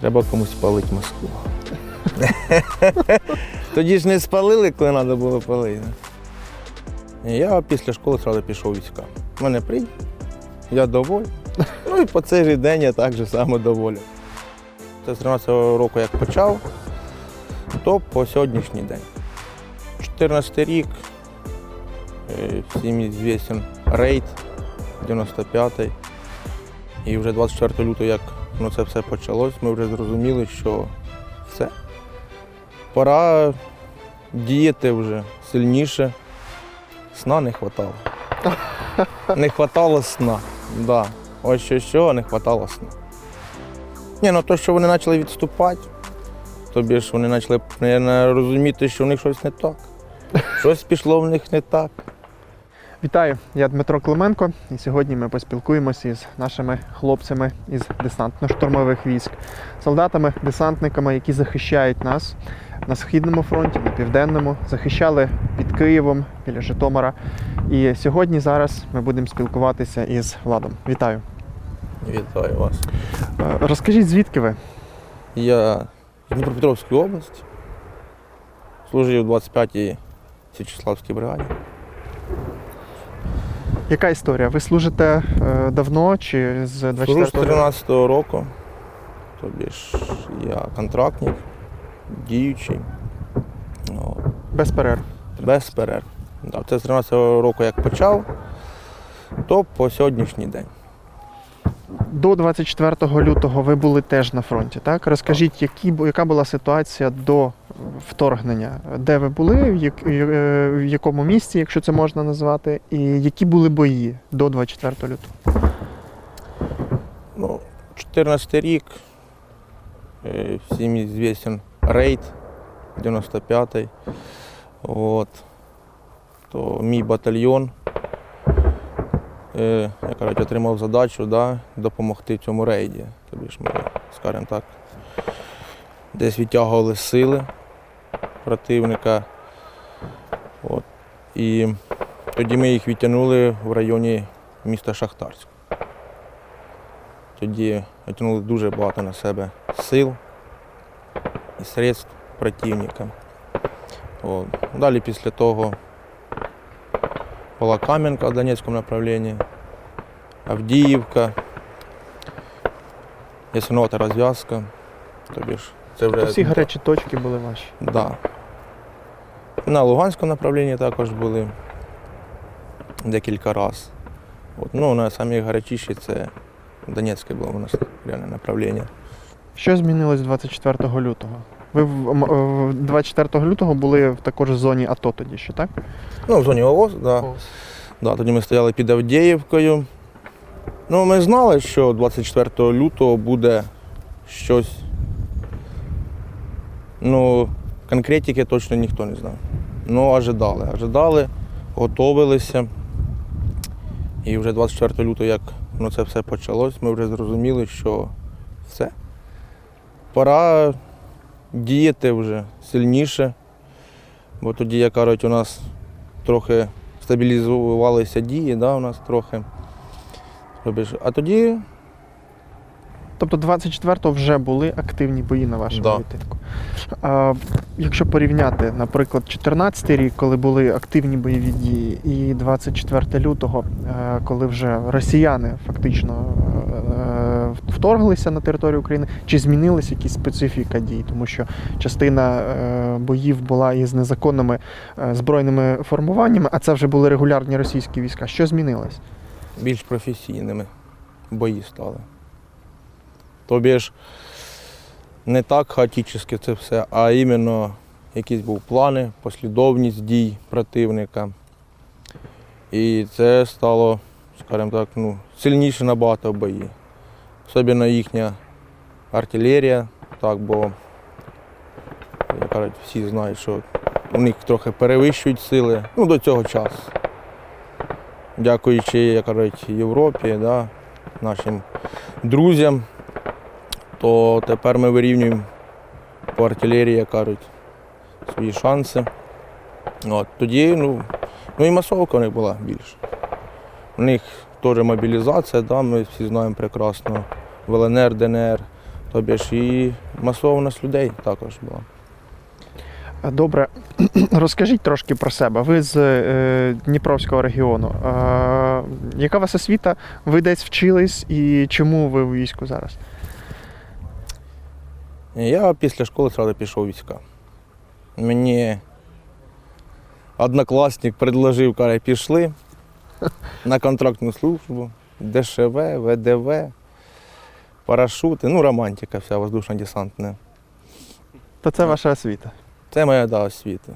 Треба комусь палити Москву. Тоді ж не спалили, коли треба було палити. Я після школи одразу пішов війська. Мене прийде, я доволі. Ну і по цей же день я так же само доволі. З 13 року як почав, то по сьогоднішній день. 14 рік, е, всім звісен рейд 95-й. І вже 24 лютого, як ну, це все почалось, ми вже зрозуміли, що все. Пора діяти вже сильніше. Сна не вистачало. Не вистачало сна. Да. Ось що, що не вистачало сна. Ні, ну то, що вони почали відступати, тобі ж вони почали розуміти, що в них щось не так. Щось пішло в них не так. Вітаю, я Дмитро Клименко, і сьогодні ми поспілкуємося із нашими хлопцями із десантно-штурмових військ, солдатами, десантниками, які захищають нас на східному фронті, на південному, захищали під Києвом біля Житомира. І сьогодні зараз ми будемо спілкуватися із Владом. Вітаю. Вітаю вас. Е, Розкажіть, звідки ви? Я з Дніпропетровської області. Служив у 25-й Січеславській бригаді. Яка історія? Ви служите е, давно чи з Служу з 13-го року. Тобі ж я контрактник, діючий. От. без перерв? Без перерв. Да, Це з 13-го року як почав, то по сьогоднішній день. До 24 лютого ви були теж на фронті, так? Розкажіть, які, бу- яка була ситуація до вторгнення? Де ви були, в, як, е, в якому місці, якщо це можна назвати, і які були бої до 24 лютого? Ну, 14 рік, е, всім звісен рейд 95-й. От. То мій батальйон, е, як кажуть, отримав задачу да, допомогти цьому рейді. Тобі ж ми, скажімо так, десь відтягували сили противника. От. І тоді ми їх відтягнули в районі міста Шахтарськ. Тоді витягнули дуже багато на себе сил і средств противника. От. Далі після того була Кам'янка в Донецькому направленні, Авдіївка, Ясинота розв'язка. Тобі ж це вже Всі гарячі точки були ваші. Да. На Луганському направлінні також були декілька разів. От, ну, на самі гарячіші це Донецьке було у нас реальне направлення. Що змінилось 24 лютого? Ви в- е, в 24 лютого були в також в зоні АТО тоді ще, так? Ну, в зоні ООС, да. Да, тоді ми стояли під Авдіївкою. Ну, ми знали, що 24 лютого буде щось. Ну, конкретики точно ніхто не знав. Ну, ожидали. Ожидали, готовилися. І вже 24 лютого, як ну, це все почалось, ми вже зрозуміли, що все. Пора діяти вже сильніше. Бо тоді, як кажуть, у нас трохи стабілізувалися дії, да, у нас трохи. А тоді Тобто 24-го вже були активні бої на вашому Да. відтинку. Якщо порівняти, наприклад, 14 рік, коли були активні бойові дії, і 24 лютого, е, коли вже росіяни фактично е, вторглися на територію України, чи змінилась якісь специфіка дій? Тому що частина е, боїв була із незаконними збройними формуваннями, а це вже були регулярні російські війська. Що змінилось? більш професійними бої стали. Тобі ж не так хаотично це все, а іменно якісь був плани, послідовність дій противника. І це стало, скажімо так, ну, сильніше набагато бої. Особливо їхня артилерія, так, бо як кажуть, всі знають, що у них трохи перевищують сили ну, до цього часу. Дякуючи, як кажуть, Європі, да, нашим друзям, то тепер ми вирівнюємо по артилерії, як кажуть, свої шанси. От, тоді, ну, ну і масовка у них була більше. У них теж мобілізація, да, ми всі знаємо прекрасно. В ЛНР, ДНР Тобі ж і масованість людей також була. Добре, розкажіть трошки про себе. Ви з е, Дніпровського регіону. Е, яка у вас освіта? Ви десь вчились і чому ви у війську зараз? Я після школи одразу пішов у війська. Мені однокласник предложив, каже, пішли на контрактну службу, ДШВ, ВДВ, парашути, ну, романтика вся воздушно-десантна. То це ваша освіта. Це моя да, освіта.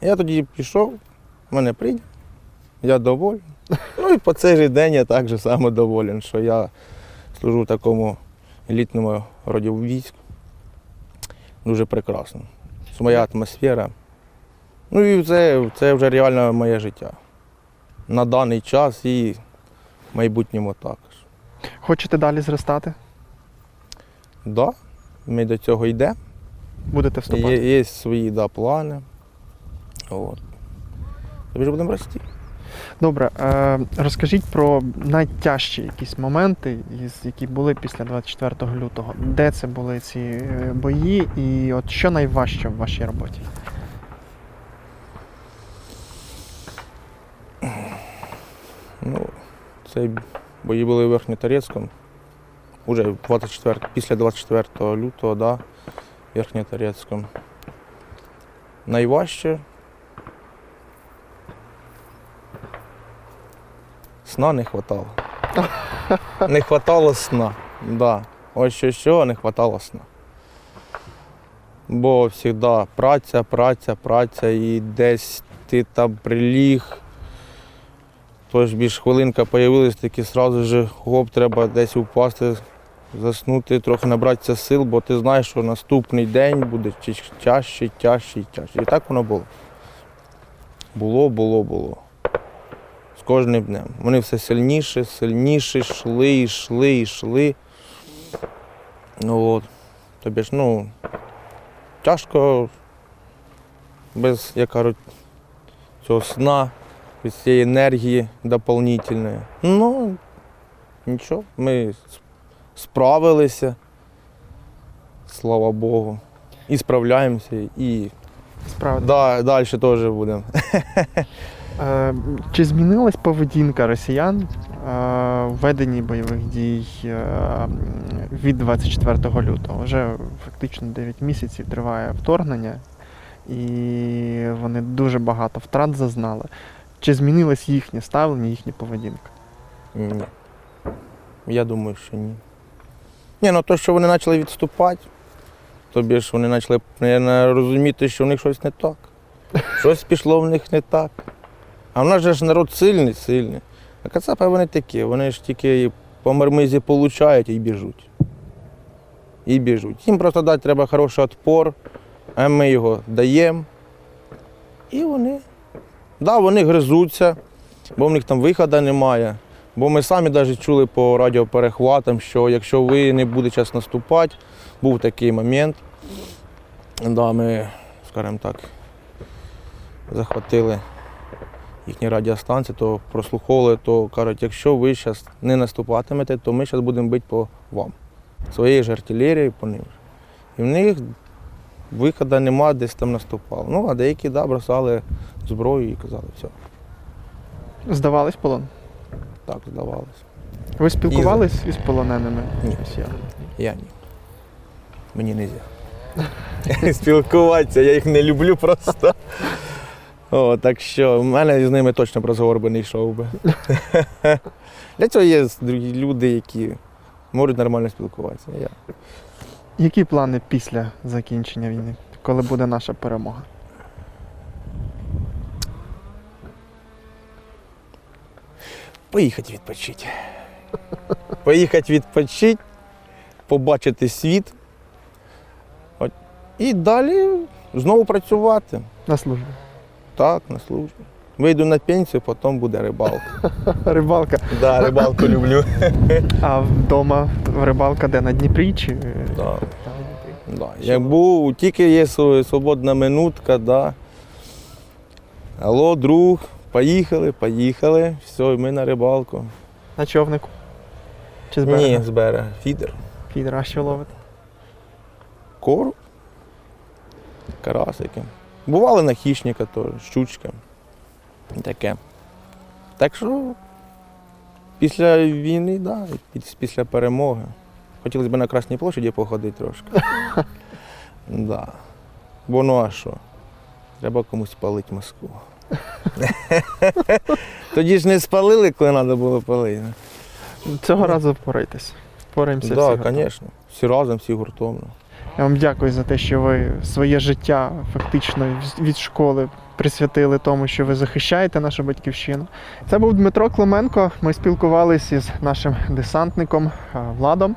Я тоді пішов, мене прийняв, я доволен. Ну і по цей же день я так же само доволен, що я служу в такому елітному роді військ. Дуже прекрасно. Це моя атмосфера. Ну і це, це вже реально моє життя. На даний час і в майбутньому також. Хочете далі зростати? Да, ми до цього йдемо. Будете вступати? Є, є свої да, плани. От. Тобі ж будемо рости. Добре, е, розкажіть про найтяжчі якісь моменти, які були після 24 лютого. Де це були ці е, бої, і от що найважче в вашій роботі? Ну, це бої були в Верхньоторецькому. Уже 24, після 24 лютого, да, в Верхньоторецькому. Найважче. Сна не хватало. Не хватало сна. Да. Ось що, що не хватало сна. Бо завжди праця, праця, праця, і десь ти там приліг. Тож більш хвилинка появилась, таки одразу ж гоп, треба десь упасти, заснути, трохи набратися сил, бо ти знаєш, що наступний день буде тяжче і тяжче. І так воно було. Було, було, було. Кожним днем. Вони все сильніше, сильніше, йшли, йшли, йшли. Ну от. Тобі ж, ну, тяжко без, як кажуть, цього сна без цієї енергії дополнительної. Ну, нічого, ми справилися, слава Богу. І справляємося, і Справді. да, далі теж будемо. Е, Чи змінилась поведінка росіян е, в веденні бойових дій е, від 24 лютого? Вже фактично 9 місяців триває вторгнення, і вони дуже багато втрат зазнали. Чи змінилось їхнє ставлення, їхня поведінка? Ні. Я думаю, що ні. Ні, ну то, що вони почали відступати, тобі ж вони почали розуміти, що в них щось не так. Щось пішло в них не так. А в нас же ж народ сильний, сильний. А кацапи вони такі, вони ж тільки по мармизі получають і біжуть. І біжуть. Їм просто дати треба хороший відпор, а ми його даємо. І вони. Да, вони гризуться, бо в них там виходу немає. Бо ми самі навіть чули по радіоперехватам, що якщо ви не будете час наступати, був такий момент. Да, ми, скажімо так, захватили їхні радіостанції, то прослуховували, то кажуть, якщо ви зараз не наступатимете, то ми зараз будемо бити по вам. Своєю ж артилерією по ним. І в них виходу нема, десь там наступали. Ну, а деякі да, бросали зброю і казали, все, Здавались полон? так здавалося. Ви спілкувались із полоненими Ні. росіянами? Я ні. Мені не можна. Спілкуватися, я їх не люблю просто. О, так що в мене з ними точно б розговор би не йшов би. Для цього є другі люди, які можуть нормально спілкуватися. Я. Які плани після закінчення війни, коли буде наша перемога? Поїхати відпочити. Поїхати відпочити, побачити світ. От. І далі знову працювати. На службі. Так, на службі. Вийду на пенсію, потім буде рибалка. Рибалка. Да, рибалку люблю. А вдома рибалка де на Дніпрі чи Да. На Дніпрі? Да. Як був, тільки є свободна минутка, да. Алло, друг, поїхали, поїхали. Все, ми на рибалку. на човнику? Чи з берега? Ні, з берега. Фідер. Фідер, а що ловите? кору, карасики. Бували на хищника теж, щучка. І Таке. Так що після війни, да, після перемоги. Хотілося б на Красній площаді походити трошки. да. Бо ну а що? Треба комусь палити Москву. Тоді ж не спалили, коли треба було палити. Цього разу впорайтесь. Впораємося. Так, разом. звісно. Всі разом, всі гуртовно. Я вам дякую за те, що ви своє життя фактично від школи присвятили тому, що ви захищаєте нашу батьківщину. Це був Дмитро Клименко. Ми спілкувалися із нашим десантником Владом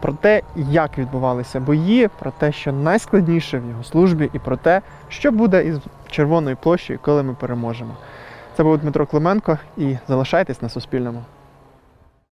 про те, як відбувалися бої, про те, що найскладніше в його службі, і про те, що буде із Червоною площею, коли ми переможемо. Це був Дмитро Клименко і залишайтесь на Суспільному.